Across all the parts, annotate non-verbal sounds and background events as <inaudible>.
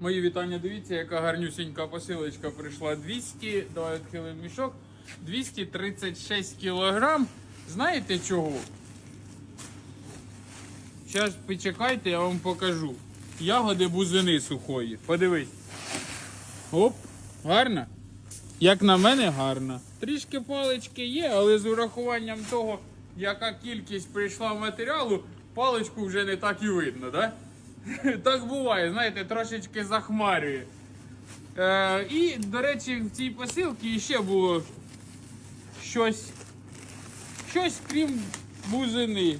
Мої вітання, дивіться, яка гарнюсінька посилочка прийшла 200, давай відхилимо мішок. 236 кілограм. Знаєте чого? Зараз почекайте, я вам покажу. Ягоди бузини сухої. Подивись. Оп, гарно. Як на мене, гарно. Трішки палички є, але з урахуванням того, яка кількість прийшла матеріалу, паличку вже не так і видно, да? <laughs> Так буває, знаєте, трошечки захмарює. Е, і, до речі, в цій посилці ще було щось, щось крім бузини.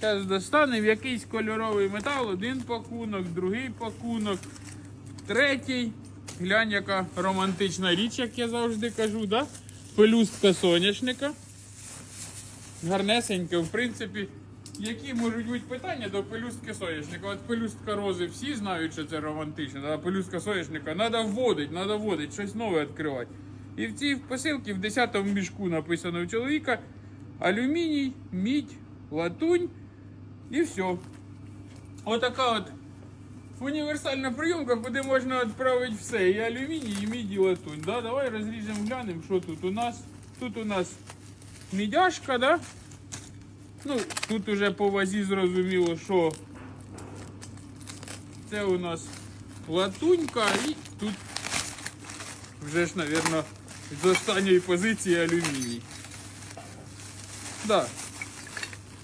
Зараз достанемо якийсь кольоровий метал, один пакунок, другий пакунок, третій. Глянь, яка романтична річ, як я завжди кажу, да? Пелюстка соняшника. Гарнесенька, в принципі, які можуть бути питання до пелюстки соняшника? От пелюстка рози всі знають, що це романтично, а пелюстка соняшника треба вводити, треба вводити, щось нове відкривати. І в цій посилці в 10-му мішку написано у чоловіка алюміній, мідь, латунь і все. Отака от універсальна прийомка, куди можна відправити все. І алюміній, і мідь, і латунь. Да? Давай розріжемо, глянемо, що тут у нас. Тут у нас мідяшка, да? Ну, тут уже по вазі зрозуміло, що це у нас латунька і тут вже ж, мабуть, з останньої позиції алюміній. Да,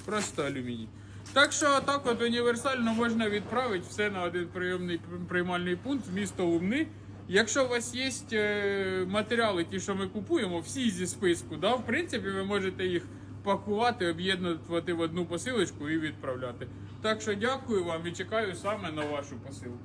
просто алюміній. Так що так от універсально можна відправити все на один прийомний приймальний пункт місто Лумни. Якщо у вас є е, матеріали, ті, що ми купуємо, всі зі списку, да, в принципі, ви можете їх пакувати, об'єднувати в одну посилочку і відправляти. Так що дякую вам і чекаю саме на вашу посилку.